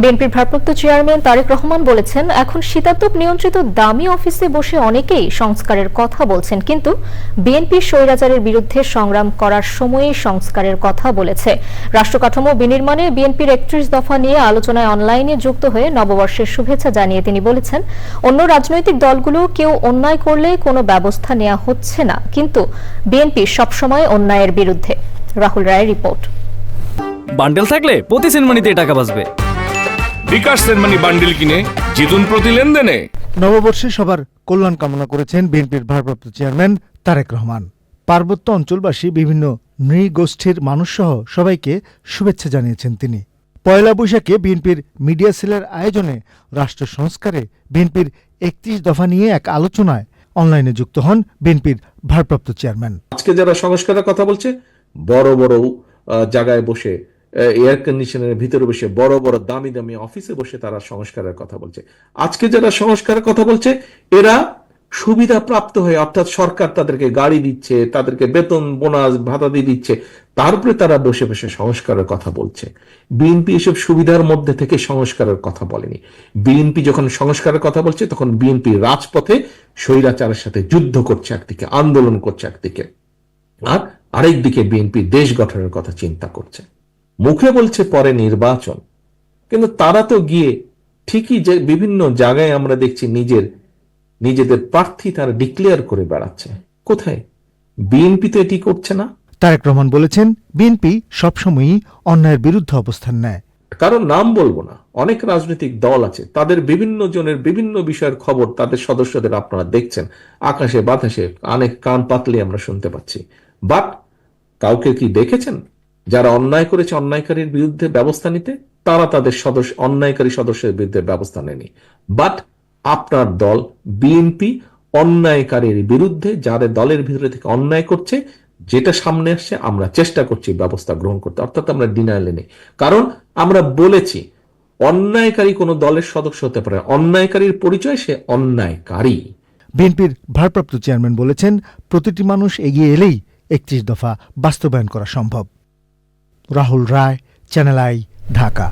বিএনপির ভারপ্রাপ্ত চেয়ারম্যান তারেক রহমান বলেছেন, এখন শীতাতপ নিয়ন্ত্রিত দামি অফিসে বসে অনেকেই সংস্কারের কথা বলছেন, কিন্তু বিএনপি স্বৈরাচারের বিরুদ্ধে সংগ্রাম করার সময়েই সংস্কারের কথা বলেছে। রাষ্ট্রকাঠামো বিনির্মাণে বিএনপির একত্রিশ দফা নিয়ে আলোচনায় অনলাইনে যুক্ত হয়ে নববর্ষের শুভেচ্ছা জানিয়ে তিনি বলেছেন, অন্য রাজনৈতিক দলগুলো কেউ অন্যায় করলে কোনো ব্যবস্থা নেওয়া হচ্ছে না, কিন্তু বিএনপি সবসময় অন্যায়ের বিরুদ্ধে। রাহুল রায়ের রিপোর্ট। বান্ডেল থাকলে প্রতি সেনমানিতে টাকা বাঁচবে। বিকাশ সেনমানি বান্ডিল কিনে জিতুন প্রতি লেনদেনে। নববর্ষে সবার কল্যাণ কামনা করেছেন বিএনপির ভারপ্রাপ্ত চেয়ারম্যান তারেক রহমান। পার্বত্য অঞ্চলবাসী বিভিন্ন নৃগোষ্ঠীর মানুষসহ সবাইকে শুভেচ্ছা জানিয়েছেন তিনি। পয়লা বৈশাখে বিএনপির মিডিয়া সেলের আয়োজনে রাষ্ট্র সংস্কারে বিএনপির একত্রিশ দফা নিয়ে এক আলোচনায় অনলাইনে যুক্ত হন বিএনপির ভারপ্রাপ্ত চেয়ারম্যান। আজকে যারা সংস্কারের কথা বলছে বড় বড় জায়গায় বসে এয়ার কন্ডিশনের ভিতরে বসে বড় বড়, দামি দামি অফিসে বসে তারা সংস্কারের কথা বলছে। আজকে যারা সংস্কারের কথা বলছে, এরা সুবিধা প্রাপ্ত হয়ে, অর্থাৎ সরকার তাদেরকে গাড়ি দিচ্ছে, তাদেরকে বেতন, বোনাস, ভাতা দিয়ে দিচ্ছে তারপরে তারা বসে বসে সংস্কারের কথা বলছে। বিএনপি এসব সুবিধার মধ্যে থেকে সংস্কারের কথা বলেনি। বিএনপি যখন সংস্কারের কথা বলছে, তখন বিএনপি রাজপথে স্বৈরাচারের সাথে যুদ্ধ করছে একদিকে, আন্দোলন করছে একদিকে। আর আরেক দিকে বিএনপি দেশ গঠনের কথা চিন্তা করছে। মুখে বলছে পরে নির্বাচন। কিন্তু তারা তো গিয়ে ঠিকই যে বিভিন্ন জায়গায় আমরা দেখছি নিজের নিজেদের প্রার্থী তারা ডিক্লেয়ার করে বেড়াচ্ছে। কোথায়? বিএনপি তো এটি করছে না। তারেক রহমান বলেছেন বিএনপি সবসময়ই অন্যায়ের বিরুদ্ধে অবস্থান নেয়। কারণ নাম বলব না অনেক রাজনৈতিক দল আছে তাদের বিভিন্ন জনের বিভিন্ন বিষয়ের খবর তাদের সদস্যদের আপনারা দেখছেন। আকাশে বাতাসে অনেক কান পাতলে আমরা শুনতে পাচ্ছি। বাট কাউকে কি দেখেছেন? যারা অন্যায় করেছে অন্যায়কারীর বিরুদ্ধে ব্যবস্থা নিতে, তারা তাদের সদস্য, অন্যায়কারী সদস্যের বিরুদ্ধে ব্যবস্থা নেয়নি। বাট আপনার দল বিএনপি অন্যায়কারীর বিরুদ্ধে যাদের দলের ভিতরে থেকে অন্যায় করছে, যেটা সামনে আসছে, আমরা চেষ্টা করছি ব্যবস্থা গ্রহণ করতে। অর্থাৎ আমরা ডিনায়ালে নেই। কারণ আমরা বলেছি, অন্যায়কারী কোনো দলের সদস্য হতে পারে অন্যায়কারীর পরিচয় সে অন্যায়কারী। বিএনপির ভারপ্রাপ্ত চেয়ারম্যান বলেছেন, প্রতিটি মানুষ এগিয়ে এলেই একত্রিশ দফা বাস্তবায়ন করা সম্ভব। Rahul Roy Channel I Dhaka.